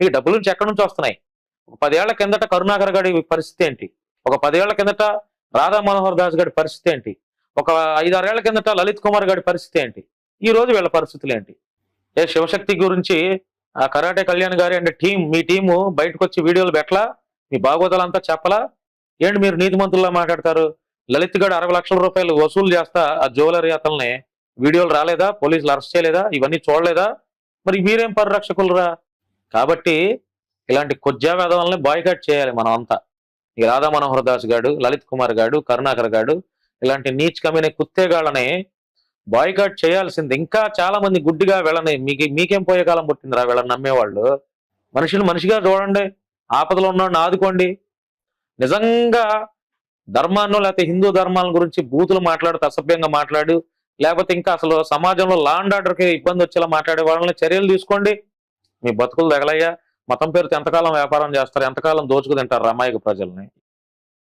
మీకు డబ్బుల నుంచి ఎక్కడి నుంచి వస్తున్నాయి? ఒక పదేళ్ళ కిందట కరుణాకర్ గారి పరిస్థితి ఏంటి? ఒక పదేళ్ళ కిందట రాధా మనోహర్ దాస్ గారి పరిస్థితి ఏంటి? ఒక ఐదారేళ్ళ కిందట లలిత్ కుమార్ గారి పరిస్థితి ఏంటి? ఈ రోజు వీళ్ళ పరిస్థితులు ఏంటి? ఏ శివశక్తి గురించి ఆ కరాటే కళ్యాణ్ గారి అండ్ టీం మీ టీము బయటకు వచ్చి వీడియోలు పెట్టలా? మీ బాగోతాలంతా చెప్పలా? ఏంటి మీరు నీతిమంతుల్లా మాట్లాడతారు? లలిత్ గడ్ అరవై లక్షల రూపాయలు వసూలు చేస్తా ఆ జ్యువెలరీ అతల్ని వీడియోలు రాలేదా? పోలీసులు అరెస్ట్ చేయలేదా? ఇవన్నీ చూడలేదా? మరి మీరేం పరిరక్షకులరా? కాబట్టి ఇలాంటి కొజ్జా వేదవల్ని బాయ్కాట్ చేయాలి మనం అంతా ఈ రాధా మనోహర్ దాస్ గాడు లలిత్ కుమార్ గాడు కరుణాకర్ గాడు ఇలాంటి నీచ్ కమిన కుత్తేగాళ్ళని బాయ్కాట్ చేయాల్సింది. ఇంకా చాలా మంది గుడ్డిగా వెళ్ళని మీకు మీకేం పోయే కాలం పుట్టిందిరా వీళ్ళని నమ్మేవాళ్ళు? మనిషిని మనిషిగా చూడండి. ఆపదలో ఉన్నాడిని ఆదుకోండి. నిజంగా ధర్మాన్ని లేకపోతే హిందూ ధర్మాల గురించి బూతులు మాట్లాడుతూ అసభ్యంగా మాట్లాడు లేకపోతే ఇంకా అసలు సమాజంలో లాండ్ ఆర్డర్కి ఇబ్బంది వచ్చేలా మాట్లాడే వాళ్ళని చర్యలు తీసుకోండి. మీ బతుకులు తగలయ్యా. మతం పేరుతో ఎంతకాలం వ్యాపారం చేస్తారు? ఎంతకాలం దోచుకు తింటారు? అమాయక ప్రజల్ని.